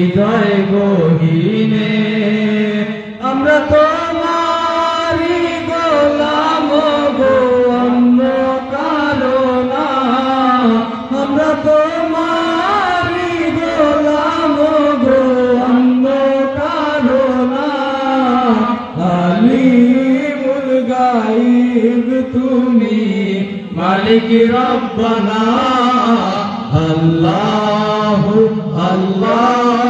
হৃদয় গহিনে, আমরা তোমারি গোলাম গো, অন্য কারণা আমরা তোমারি গোলাম গো, অন্য কারণা আলিমুল গাইব তুমি, মালিক রব্বানা। আল্লাহ আল্লাহ।